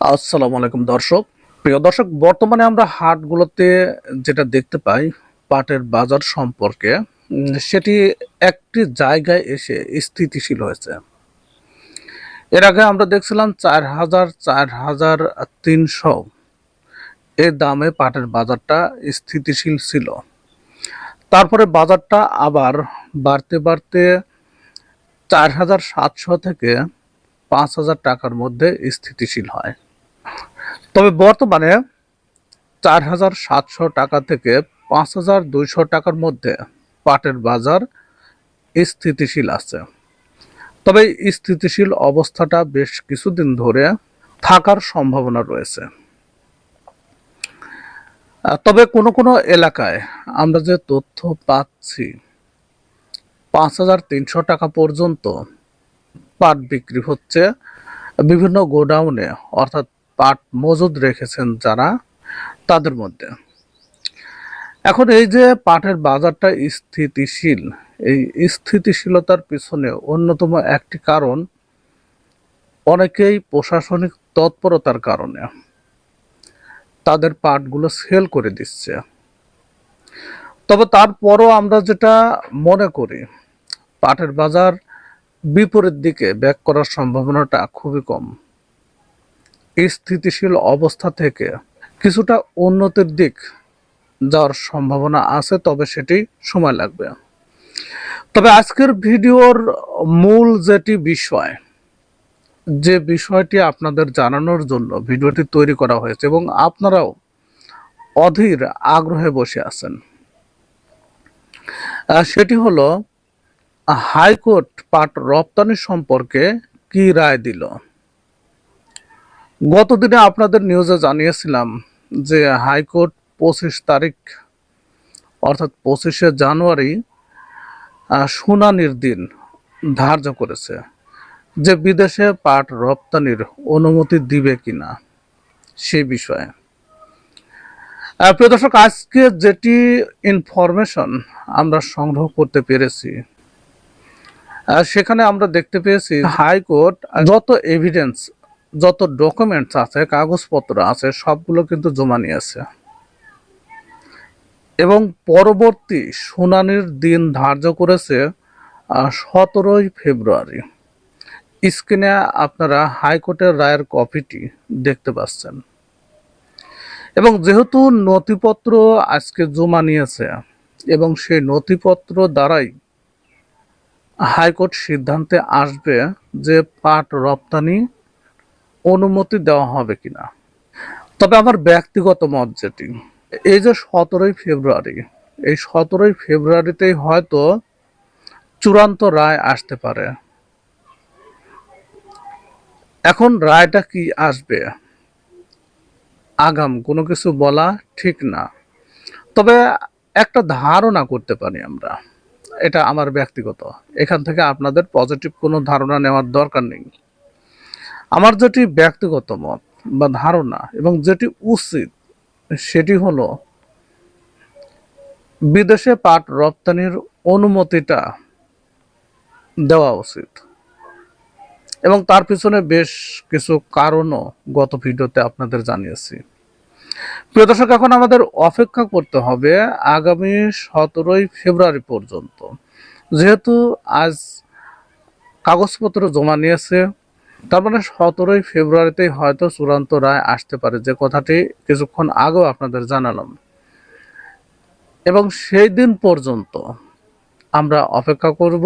আসসালামু আলাইকুম, দর্শক। প্রিয় দর্শক, বর্তমানে আমরা হাটগুলোতে যেটা দেখতে পাই, পাটের বাজার সম্পর্কে সেটি একটি জায়গায় এসে স্থিতিশীল হয়েছে। এর আগে আমরা দেখছিলাম চার হাজার চার হাজার তিনশো এই দামে পাটের বাজারটা স্থিতিশীল ছিল। তারপরে বাজারটা আবার বাড়তে বাড়তে চার হাজার সাতশো থেকে পাঁচ হাজার টাকার মধ্যে স্থিতিশীল হয়। তবে বর্তমানে চার হাজার সাতশো টাকা থেকে পাঁচ হাজার দুইশো টাকার মধ্যে পাটের বাজার স্থিতিশীল আছে। তবে স্থিতিশীল অবস্থাটা বেশ কিছুদিন ধরে থাকার সম্ভাবনা রয়েছে। তবে কোনো কোনো এলাকায় আমরা যে তথ্য পাচ্ছি, পাঁচ হাজার তিনশো টাকা পর্যন্ত পাট বিক্রি হচ্ছে বিভিন্ন গোডাউনে, অর্থাৎ পাট মজুদ রেখেছেন যারা, তাদের মধ্যে। এখন এই যে পাটের বাজারটা স্থিতিশীল, এই স্থিতিশীলতার পিছনে অন্যতম একটি কারণ অনেকেই প্রশাসনিক তৎপরতার কারণে তাদের পাটগুলো সেল করে দিচ্ছে। তবে তারপরও আমরা যেটা মনে করি পাটের বাজার বিপরীত দিকে ব্যাক করার সম্ভাবনাটা খুবই কম। স্থিতিশীল অবস্থা থেকে কিছুটা উন্নতির দিক যাওয়ার সম্ভাবনা আছে, তবে সেটি সময় লাগবে। তবে আজকের ভিডিওর মূল যেটি বিষয়, যে বিষয়টি আপনাদের জানানোর জন্য ভিডিওটি তৈরি করা হয়েছে এবং আপনারাও অধীর আগ্রহে বসে আছেন সেটি হলো হাইকোর্ট পাট রপ্তানি সম্পর্কে কি রায় দিল? গতদিনে আপনাদের নিউজে জানিয়েছিলাম যে হাইকোর্ট পঁচিশ তারিখ, অর্থাৎ পঁচিশে জানুয়ারি শুনানির দিন ধার্য করেছে যে বিদেশে পাট রপ্তানির অনুমতি দিবে কিনা সেই বিষয়ে। প্রিয় দর্শক, আজকে যেটি ইনফরমেশন আমরা সংগ্রহ করতে পেরেছি সেখানে আমরা দেখতে পেয়েছি হাইকোর্ট যত এভিডেন্স যত ডকুমেন্টস আছে, কাগজপত্র আছে, সবগুলো কিন্তু জমা নিয়েছে এবং পরবর্তী শুনানির দিন ধার্য করেছে সতেরোই ফেব্রুয়ারি। স্ক্রিনে আপনারা হাইকোর্টের রায়ের কপিটি দেখতে পাচ্ছেন। এবং যেহেতু নথিপত্র আজকে জমা নিয়েছে এবং সেই নথিপত্র দ্বারাই হাইকোর্ট সিদ্ধান্তে আসবে যে পাট রপ্তানি অনুমতি দেওয়া হবে কিনা? তবে আমার ব্যক্তিগত মত যেটি, এই যে সতেরোই ফেব্রুয়ারি, এই সতেরোই ফেব্রুয়ারিতেই হয়তো চূড়ান্ত রায় আসতে পারে। এখন রায়টা কি আসবে? আগাম, কোনো কিছু বলা ঠিক না। তবে একটা ধারণা করতে পারি আমরা, এটা আমার ব্যক্তিগত। এখান থেকে আপনাদের পজিটিভ কোনো ধারণা নেওয়ার দরকার নেই। আমার যেটি ব্যক্তিগত মত বা ধারণা এবং যেটি উচিত, সেটি হলো বিদেশে পাট রপ্তানির অনুমতিটা দেওয়া উচিত। এবং তার পিছনে বেশ কিছু কারণও গত ভিডিওতে আপনাদের জানিয়েছি। প্রিয় দর্শক, এখন আমাদের অপেক্ষা করতে হবে আগামী সতেরোই ফেব্রুয়ারি পর্যন্ত। যেহেতু আজ কাগজপত্র জমা নিয়েছে তার মানে সতেরোই ফেব্রুয়ারিতেই হয়তো চূড়ান্ত রায় আসতে পারে, যে কথাটি কিছুক্ষণ আগেও আপনাদের জানালাম। এবং সেই দিন পর্যন্ত আমরা অপেক্ষা করব,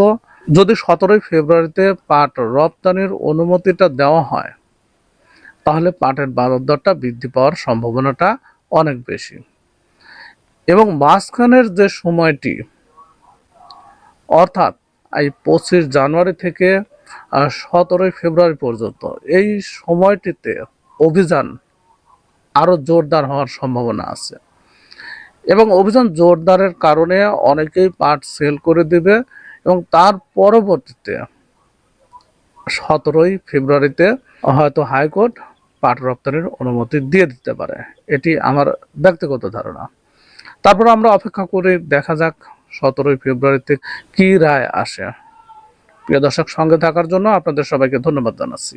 যদি সতেরোই ফেব্রুয়ারিতে পাট রপ্তানির অনুমতিটা দেওয়া হয়, তাহলে পাটের বাজার দরটা বৃদ্ধি পাওয়ার সম্ভাবনাটা অনেক বেশি। এবং মাঝখানের যে সময়টি, অর্থাৎ এই পঁচিশ জানুয়ারি থেকে সতেরোই ফেব্রুয়ারি পর্যন্ত। এই সময়টিতে অভিযান আরও জোরদার হওয়ার সম্ভাবনা আছে। এবং অভিযান জোরদারের কারণে অনেকেই পাট সেল করে দিবে এবং তার পরবর্তীতে সতেরোই ফেব্রুয়ারিতে হয়তো হাইকোর্ট পাট রপ্তানির অনুমতি দিয়ে দিতে পারে। এটি আমার ব্যক্তিগত ধারণা। তারপর আমরা অপেক্ষা করে দেখা যাক সতেরোই ফেব্রুয়ারিতে কি রায় আসে। প্রিয় দর্শক সঙ্গে থাকার জন্য আপনাদের সবাইকে ধন্যবাদ জানাচ্ছি।